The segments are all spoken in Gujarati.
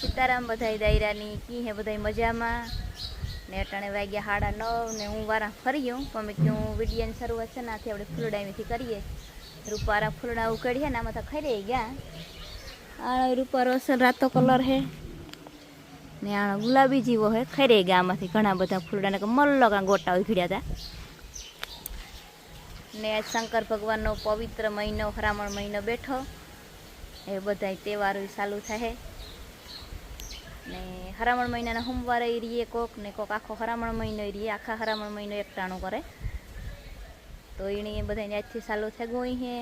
સીતારામ બધાય દાયરાની, કી હે બધાય મજામાં? ને અટાણે વાગ્યા સાડા નવ ને હું વારા ફરી ગયું પણ મેં કહ્યું વિડીયાની શરૂઆત છે ને આથી આપણે ફૂલડાઈમીથી કરીએ. રૂપારા ફૂલડા ઉકળીએ ને આમાં તો ખરી ગયા. આ રૂપારો અસલ રાતો કલર હે. ને આ ગુલાબી જેવો હે ખરી ગયા આમાંથી ઘણા બધા ફૂલડાને મલ્લો કાં ગોટા ઉખડ્યા હતા ને આજ શંકર ભગવાનનો પવિત્ર મહિનો, હરામણ મહિનો બેઠો. એ બધા તહેવારો ચાલુ થાય. હરામણ મહિનાના સોમવારે રહીએ કોક ને કોક આખો હરામણ મહિનો રહીએ આખા હરામણ મહિનો એકટાણું કરે તો એણે બધાને આજથી સાલો થઈ ગઈ હે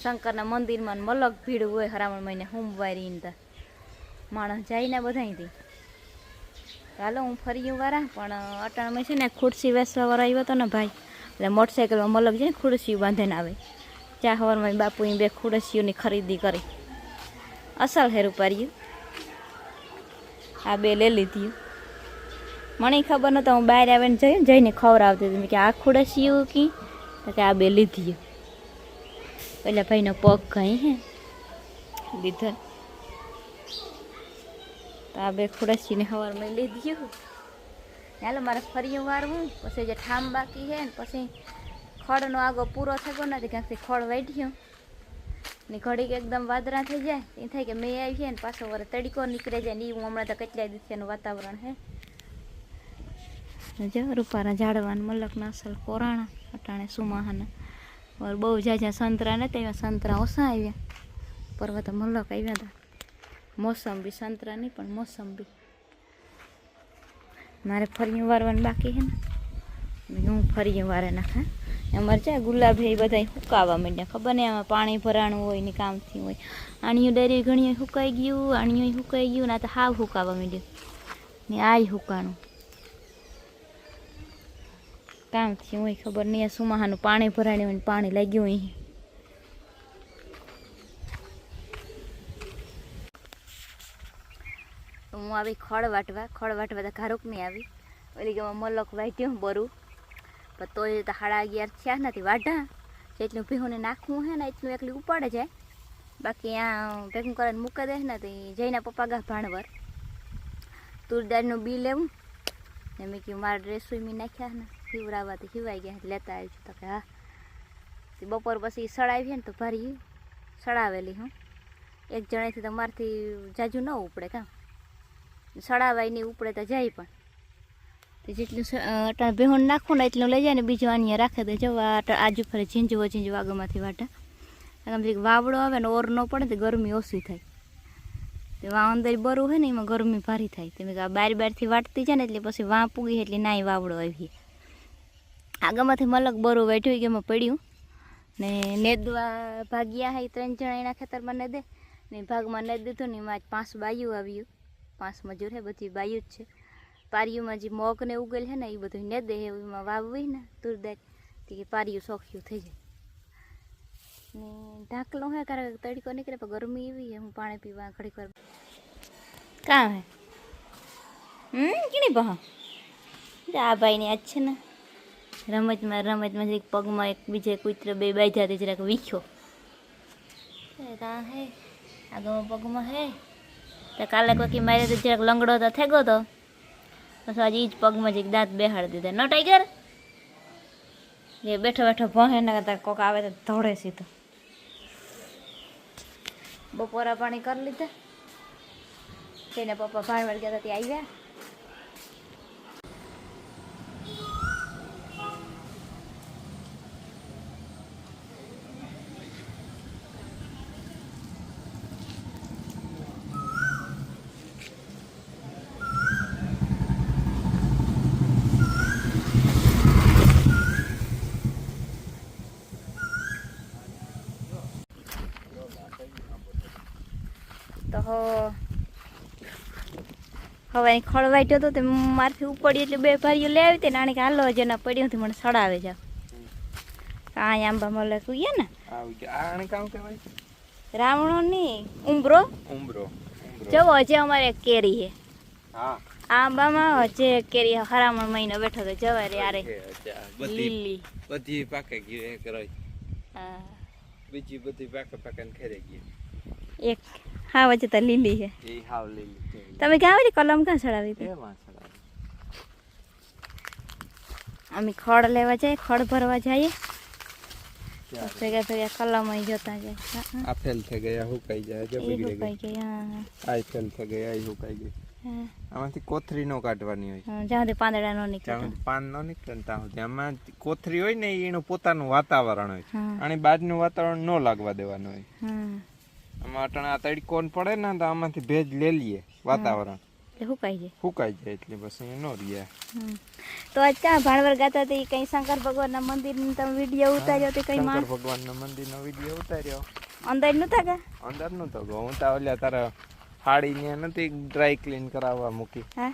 શંકરના મંદિરમાં મલક ભીડ હોય હરામણ મહિને સોમવારે ને તો માણસ જાય ને બધાથી ચાલો હું ફરી વારા પણ અટાણમાં છે ને ખુરશી વેસવા વાળો આવ્યો હતો ને ભાઈ એટલે મોટરસાઇકલમાં મલક છે ને ખુરશીઓ બાંધીને આવે। ચા હવારમાં એ બે ખુરશીઓની ખરીદી કરી। અસલ હેરું રૂપાર્યું આ બે લઈ લીધી. મને ખબર નતો હું બહાર આવીને જઈને જઈને ખવડાવતી હતી. કે આ ખુરશીઓ કી? તો કે, આ બે લીધી. પેલા ભાઈનો પગ ગઈ હે, લીધો. તો આ બે ખુરશીને હવારમાં લીધી ચાલો મારે ફરી વારવું. પછી જે ઠામ બાકી છે ને, પછી ખડનો આગો પૂરો થયો નથી ક્યાંકથી ખડ વાઢ્યો. ને ઘડીક એકદમ વાદરા થઈ જાય એ થાય કે મેં આવી છે ને પાછો વરે તડીકો નીકળે જાય ને ઈ હું હમણાં તો કેટલાય દિવસનું વાતાવરણ હે જો રૂપારા ઝાડવાના મલકના અસલ કોરાણા, અટાણે સુમાહાના. ઓર બહુ જાજા સંતરા ને તેવા સંતરા ઓછા આવ્યા. પરવા તો મલક આવ્યા હતા મોસંબી સંતરા નહીં, પણ મોસંબી મારે ફરી વારવાનું બાકી છે ને. હું ફરી વારે નાખા અમારે છે ગુલાબ એ બધા સુકાવા માંડ્યા. ખબર નહીં આમાં પાણી ભરાણું હોય ને કામથી હોય. આણીયું ડરી ઘણીઓ સુકાઈ ગયું, આણીયું સુકાઈ ગયું, ના તો હાવ સુકાવા માંડ્યું. ને આય સુકાણું. કામથી હોય, ખબર નહીં આ સુમાહાનું પાણી ભરાણ્યું હોય ને પાણી લાગ્યું હોય હું આવી ખડ વાટવા ખડ વાટવા તો ઘારોક નહીં આવી. ઓલી કે મલક વાટ્યું બરું. પણ તોય તો સાડા અગિયાર થયા નથી, વાઢા. જેટલું ભીહોને નાખવું હે ને એટલું એકલી ઉપાડે જાય બાકી આ ભેગું કરીને મૂકી દે ને તો જઈને પપ્પા ગા ભાણવર. તુરદારનું બી લેવું. ને મેં કહ્યું મારા ડ્રેસ મેં નાખ્યા ને હિવડાવવા તો હિવાઈ ગયા લેતા આવી તો કે હા બપોર પછી સળાવી ને તો ભારી સળાવેલી હું. એક જણેથી તો મારથી જાજુ ન ઉપડે, કાં? સળાવાય નહીં ઉપડે તો જાય પણ. તો જેટલું અટા ભેહણ અટાણે નાખું ને એટલું લઈ જાય ને બીજું અહીંયા રાખે દે જો આજુ ફરે ઝીંજવો ઝીંજવો આગળમાંથી વાટા. આમ જે વાવડો આવે ને ઓર ન પડે તો ગરમી ઓછી થાય. તો વા અંદર બરું હોય ને એમાં ગરમી ભારી થાય. તમે બાર બારથી વાટતી જાય ને એટલે પછી વાં પૂગી એટલે નાય વાવડો આવી. આગળમાંથી મલક બરું વેઠ્યું કે એમાં પડ્યું. ને નેદવા ભાગ્યા hay ત્રણ જણા એના ખેતરમાં ને દે ને ભાગમાં ને દીધું ને એમાં પાંચ બાયું આવ્યું. પાંચ મજૂર હે, બધી બાયું જ છે. પારીયુંમાં જે મોગ ને ઉગેલ છે ને, એ બધું ને દે એમાં વાવવી ને તુરદાર કે પારીયું સોખ્યું થઈ જાય. ને ઢાકલો હે, કારણ કે તડકો નીકળે, પણ ગરમી એવી હે, હું પાણી પીવા ઘડીક વાર. કામ હે? હમ કીણી બહા? આ ભાઈની આજ છે ને, રમતમાં રમતમાં એક પગમાં એક બીજે કૂતરો બે તે જરાક વીખ્યો. તા હે? આગળમાં પગમાં હે. તો કાલે કોકી મારે તો જરાક લંગડો તો થઈ ગયો તો. બસ આજે એ જ પગમાં જ એક દાંત બેહાડી દીધા. નો, ટાઈગર? એ બેઠો બેઠો ભણે ને કરતા કોક આવે તો ધોડે સીધો. બપોરા પાણી કરી લીધા. તેને પપ્પા ભાણવડ ગયા હતા, ત્યાં આવ્યા. તો હવે અહીં ખળવાટ્યો હતો તે મારથી ઉપડી એટલે બે ભાઈઓ લઈ આવી તે નાણે કે હાલો જેના પડ્યું હતી મને સડાવે જાવ કાંઈ આંબા મળે કુઈએ ને? ગયા. રાવણો ની ઉંબરો ઉંબરો. જવો હજી અમારે કેરી છે. હા. આંબામાં હજે કેરી હરામણ મહિનો બેઠો તો જવા રે આરે બધી લીલી. બધી પાકે ગયું એક રહી. હા. બીજી બધી પાકે પાકે ખેરે ગઈ. એક હા વચ્ચે તો લીલી છે. એ હાવ લીલી તમે ક્યાં આવી કલમ ક્યાં ચડાવી હતી? અમે ખડ લેવા જઈએ ખડ ભરવા જઈએ. ભેગા ભેગા કલમ જતા જાય. આ ફેલ થઈ ગયા હુકાઈ જાય જો બગડી ગઈ. ગઈ આ ફેલ થઈ ગઈ આ હુકાઈ ગઈ. આમાંથી કોથરી નો કાઢવાની હોય. જ્યાં સુધી પાંદડા નો નીકળે. પાન નો નીકળે ત્યાં સુધી. આમાં કોથરી હોય ને એનું પોતાનું વાતાવરણ હોય. અને બાજનું વાતાવરણ ન લાગવા દેવાનું હોય. આમાં આ તડકો ને પડે ને તો આમાંથી ભેજ લઈ લઈએ વાતાવરણ. હુકાઈ જાય. સુકાઈ જાય એટલે બસ ન રહ્યા તો આજ ક્યાં ભાણવર ગાતા હતી કઈ શંકર ભગવાનના મંદિરની તમે વીડિયો ઉતાર્યો તો કઈ શંકર ભગવાનના મંદિરનો વીડિયો ઉતાર્યો. અંદર નતા કા અંદરનું તો ગો હું તો ઓલ્યા તારા ફાડી ને નથી ડ્રાય ક્લીન કરાવવા મૂકી. હા.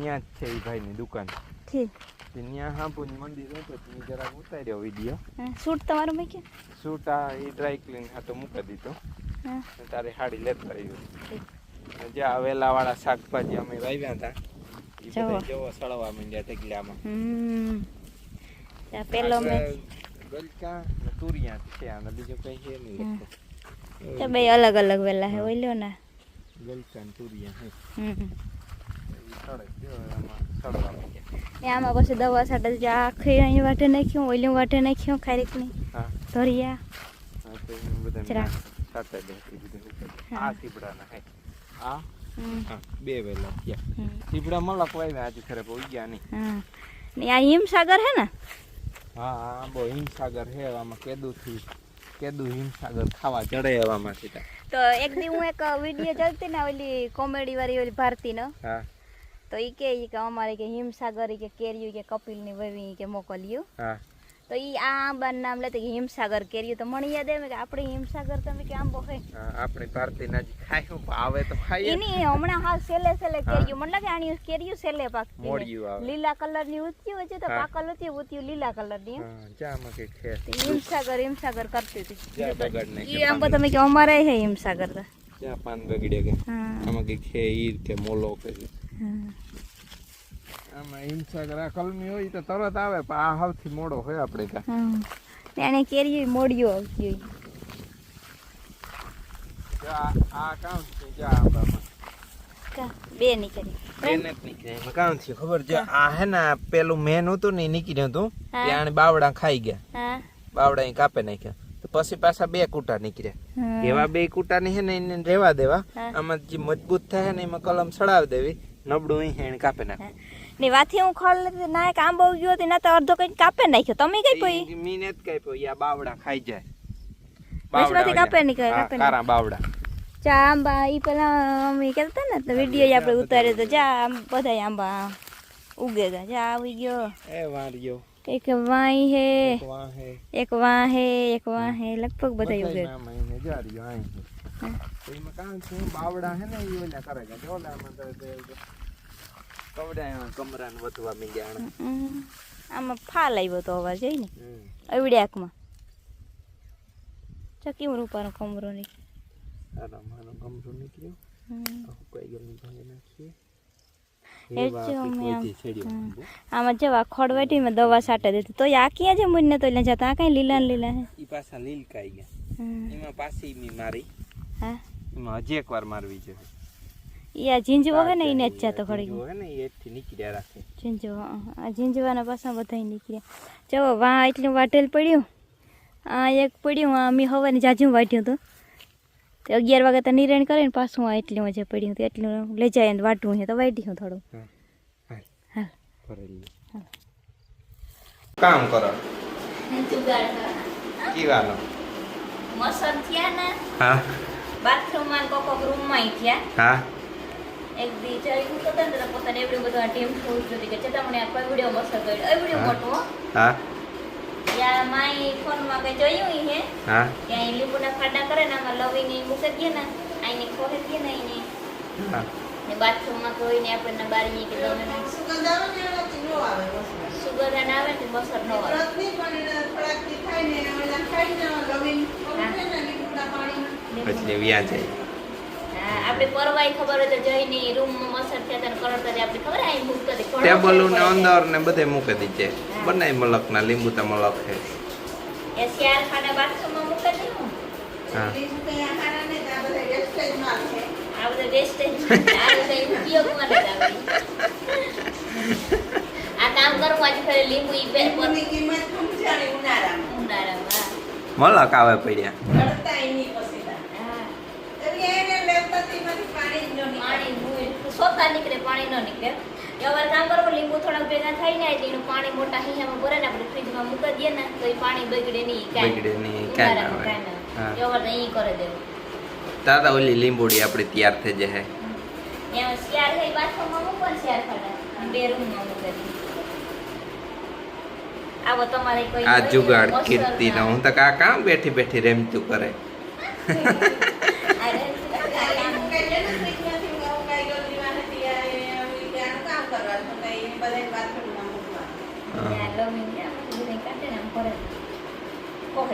ન્યા જ છે એ ભાઈની દુકાન. ઠીક. તે ન્યા મંદિર હતું તો જરાક ઉતાર્યો વીડિયો હા શૂટ તમારું મેં કે સૂટ આ એ ડ્રાય ક્લીન હાથો મૂકી દીધો હા તારે હાડી લેતા આવ્યું ઠીક જે વેલાવાળા શાકભાજી અમે વાવ્યા હતા જેવો સળવા માંડ્યા ઢગલામાં હમ ત્યાં પેલો મેં ગલકા ને તુરિયા છે આને બીજું કઈ છે નહીં તો બે અલગ અલગ વેલા હે ઓઈ લ્યો ને ગલકા ને તુરિયા હે આમાં પછી દવા સાટે જે આખી અહીં વાટે નાખ્યું ઓઈલું વાટે નાખ્યું ખારીકની ધોરિયા. બે વેલા આજે ખરે ઉઈ ગયા નહીં ને આ હિમસાગર હે ને? હા હા બહુ હિમસાગર હે આમાં કેદું હિમસાગર ખાવા ચડે એવામાં સીધા તો એક દી હું એક વીડિયો ચાલતી ને ઓલી કોમેડી વાળી ઓલી ભારતીનો. હા. તો ઈ કે ઈ કે અમારે કે હિમસાગર ઈ કે કેરીયું કે કપિલની વવી ઈ કે મોકલ્યું. હા. તો ઈ આ આંબાનું નામ લેતે કે હિમસાગર કેરીયું તો મને યાદ આવે કે આપણે હિમસાગર તમે કે આંબો હોય હા, આપણે ભારતી નાજી ખાયું પણ આવે તો ખાઈએ. જ. એની હમણાં હાવ સેલે સેલે કેરીયું મને લાગે આની કેરીયું સેલે પાકતી હોય. મોડિયું આવે. લીલા કલરની ઉત્યું હોય છે તો હા. પાકલ હતી ઉત્યું લીલા કલરની હા જામાં કે ખે હિમસાગર હિમસાગર કરતી હતી. જ્યાં બગાડ ઈ નાખ્યો આંબો તમે કે અમારે હે હિમસાગર તો. જ્યાં પાન બગડે કે. હા. આમાં કે ખે ઈર કે મોલો કે હા. આમાં હિમસાગર આ કલમી હોય તો તરત આવે પણ આ સૌથી મોડો હોય આપણે ત્યાં એને ને આને આવતી હોય. આ કામ છે જો આંબામાં બે નીકળી. ખબર છે? આ હે ને પેલું મેન હતું ને નીકળ્યું હતું. ત્યાં બાવડા ખાઈ ગયા. બાવડા કાપે નાખ્યા. તો પછી પાછા બે કૂટા નીકળ્યા. એવા બે કૂટાની હે ને એને રેવા દેવા. આમાં જે મજબૂત થાય ને એમાં કલમ સડાવી દેવી. નબળું અહીં એને કાપી નાખ. ને વાથી હું ખોલ લેતી ના એક આંબો ગયો હતી ના તો અડધો કઈ કાપે નાખ્યો. તમે કઈ પઈ મી મીને કાપ્યો યા બાવડા ખાઈ જાય. બાવડા કાપે નહીં કાંઈ, કાપે કારા બાવડા. ચા આંબા ઈ પેલા અમે કેતા ને તો વિડિયો આપણે ઉતાર્યો તો જા આમ બધા આંબા ઉગે ગયા. જા આવી ગયો. એ વાર્યો એક વાઈ હે. એક વાહે. એક વાં હે એક વાં હે. લગભગ બધા ઉગે. એમાં બાવડા હે ને ઓલા કરે ઓલામાં તો કમરાને વધવા મીડ્યા આમાં ફાલ આવ્યો તો અવાજ જઈ ને? હમ. અવડ્યાકમાં ચા રૂપાનો કમરો કમરો નીકળ્યો આ ગયેલું ભાંગી નાખીએ આમ- જવા ખોડવાટી માં દવા સાટે દેતી તો. આ ક્યાં છે મુન્ને તો એટલે જતા કઈ લીલા લીલા હે ઈ પાછા લીલકાઈ ગયા. હમ. એમાં પાછી મી મારી. હા? એમાં હજી એક વાર મારવી જોઈએ ઈ ઝીંઝવો હે ને એને જ જાતો ખડી જો હે ને એ એથી નીકળ્યા રાખે. ઝીંઝવો હં, હં. આ ઝીંઝવાના પાછા બધાય નીકળ્યા. ચલો વાં એટલું વાટેલ પડ્યું. આ એક પડ્યું આ મેં હવાની જાજુ વાટ્યું હતું. તો અગિયાર વાગે તો નિરણ કરીને પાછું આ એટલું જે પડ્યું હતું એટલું લઈ જાય ને વાટવું છે તો વાટ્યું થોડું. હા કામ કરો. મસર થયા ને? હા. બાથરૂમમાં કોક કોક રૂમમાં થયા. હા? એક દી ચાલી હું તો તને પોતાને એવડું બધું આ ટીમ થોડું જોતી કે છતાં મને આ વીડિયો મસર કર્યો એવડું મોટો હા. યા માય ફોનમાં કઈ જોયું ઈ હે? હા? કે અહીં લીંબુના ખાડા કરે ને આમાં લવિંગ ઈ મૂકે દઈએ ને અહીંની ખોહે દઈએ ને અહીંની હા. ને બાથરૂમમાં ધોઈને આપણને બારી કે દોને સુગર ના આવે ને બસર નો આવે. એટલે વ્યા જાય. આપણે પરવાઈ ખબર હોય તો જઈને રૂમમાં મસર થયા કરડતા આપણે ખબર અહીં મૂકતા ટેબલ ને અંદર ને બધે મૂકી દીધે બનાય મલક ના લીંબુ તો મલક હે એ શિયાળ ખાના બાથરૂમમાં મૂકી દઈએ હા? આ બધા વેસ્ટેજ છે આ બધા ઉપયોગમાં આવે. કામ કરું આજે ફરી લીંબુ ઈ બે કિંમત સમજાણી ઉનાળામાં. ઉનાળામાં મલક આવે પડ્યા. એની સોતા નીકળે પાણી ન નીકળે. હવે કામ કરો લીંબુ થોડાક ભેગા થાય ને એટલે એનું પાણી મોટા હિયામાં ભરે ને આપણે ફ્રીજમાં મૂકી દઈએ ને તો એ પાણી બગડે નહીં. બગડે નહીં, કાંઈ ના હોય. કાંઈ ના. હા. હોય. એવા તો અહીં કરે દેવું તાતા ઓલી લીંબોડી આપણી તૈયાર થઈ જાય. એમાં શિયાર થઈ બાથરૂમમાં મૂકો ને શિયાળ ખાડા. બે રૂમમાં મૂકી આવો તમારે કોઈ આ જુગાડ કીર્તિ નો હું તો કા કામ બેઠી બેઠી રેમતું કરે અરે, આ લીંબુ કાંઈ છે ને ફ્રીજમાંથી હું કાંઈ ગોદડીમાં નથી, આ એ આવી કે આનું કામ કરવાનું, તો કાંઈ બધાય બાથરૂમમાં મૂકવાનું. હા. ત્યાં લવિંગ ને આમ બધું કાઢે ને આમ ભરે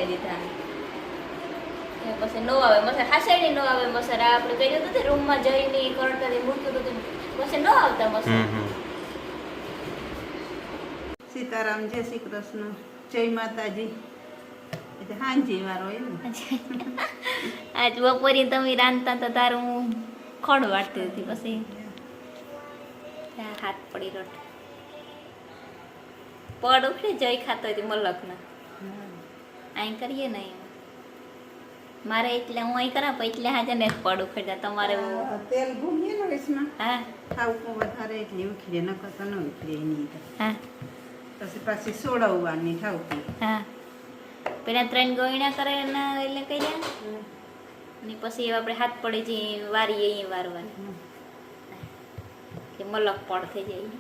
કોહે દીધા. એ પછી નો આવે મસર હાસેડી નો આવે મસર આ આપણે કર્યું હતું ને રૂમમાં જઈને કરતા મૂક્યું હતું પછી નો આવતા મસર હમ હમ. સીતારામ જય શ્રી કૃષ્ણ જય માતાજી. હાંજી વારો આજ બપોરે તમે રાંધતા તો તારું હું ખોડ વાટતી હતી પછી. હાથ પડી રોટ પડ ઉખડે જઈ ખાતો હતી મલકના. અહીં કરીએ ને મારે એટલે હું અહીં કરા એટલે હાજર ને પડ ખેડા તમારે તેલ ભૂમીએ ને હા. ખાવું વધારે એટલે ઉખડે નકર તો ન ઉખડે નહીં હા. પછી પાછી સોડવવાની ઠાવતી. હા. પેલા ત્રણ ગોયણા કરે ને એટલે કર્યા. ને પછી આપણે હાથ પડી જઈએ વારીએ અહીં વારવાની. કે મલક પડ થઈ જાય.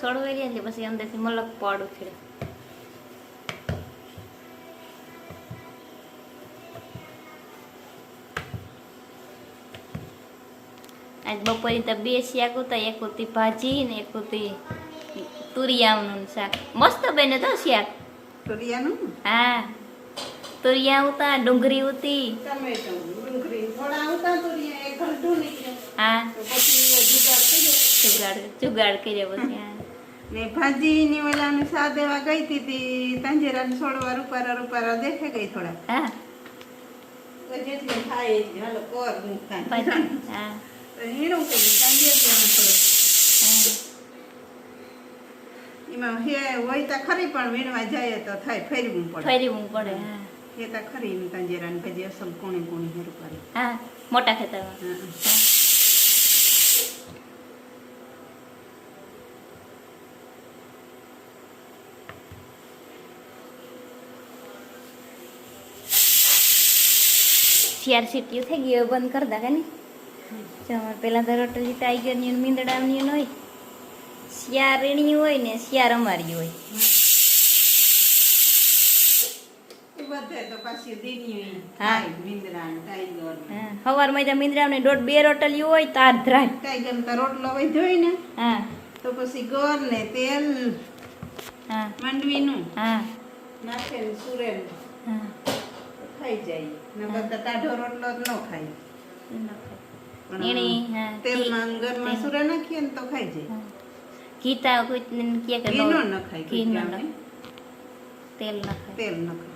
સળવાઈ જાય એટલે પછી અંદરથી મલક પડ ઉછળે આજ બપોરે તો બે શાક હતા એક હતી ભાજી ને એક હતી તુરિયાનું શાક. મસ્ત બેને તો શાક. તુરિયાનું? હા. તુરિયા ઉતા ડુંગળી હતી ટમેટું ડુંગળી થોડા ઉતા તુરિયા એક ઘરડું નીકળે. હા. પછી જુગાડ જુગાડ જુગાડ કર્યા પછી હા. ને ભાજીની ઓલાની સા દેવા ગઈ હતી તી તાંજેરાને છોડવા રૂપારા રૂપારા દેખે ગઈ થોડા. હા. જેટલી થાય એટલી હાલો કોર મૂકતા. ભાજી હા. તો હીણું કર્યું તાંજેરિયાનું થોડું એમાં હે હોય તો ખરી પણ વીણવા જાય તો થાય ફેરવું પડે. ફેરવું પડે હા. હે તો ખરી તાંજેરાની ભાજી અસલ કોણી કોણી હેરું કરે હા મોટા ખેતરમાં. હા. શિયાર સીટીઓ થઈ હવે બંધ કરી દા કે નહીં અમારે પેલા તો રોટલી ટાઈગરની ને મીંદડાની ને હોય. શિયાર એની હોય ને શિયાર અમારી હોય. સવાર. થાય મીંદડા ને દોઢ બે રોટલી હોય તો આ ધ્રાય ટાઈગર તો રોટલો વધ્યો હોય ને હા. તો પછી ગોળ ને તેલ હા. માંડવીનું હા. ને હા. ખાઈ જાય. નકર તો ટાઢો રોટલો જ ન ખાય. તેલમાં ગરમાં સુરા નાખીએ ને તો ખાઈ જાય. ઘીતા કોઈ કે ઘી ન ખાય ઘી ન તેલ ન ખાય. તેલ ન ખાય.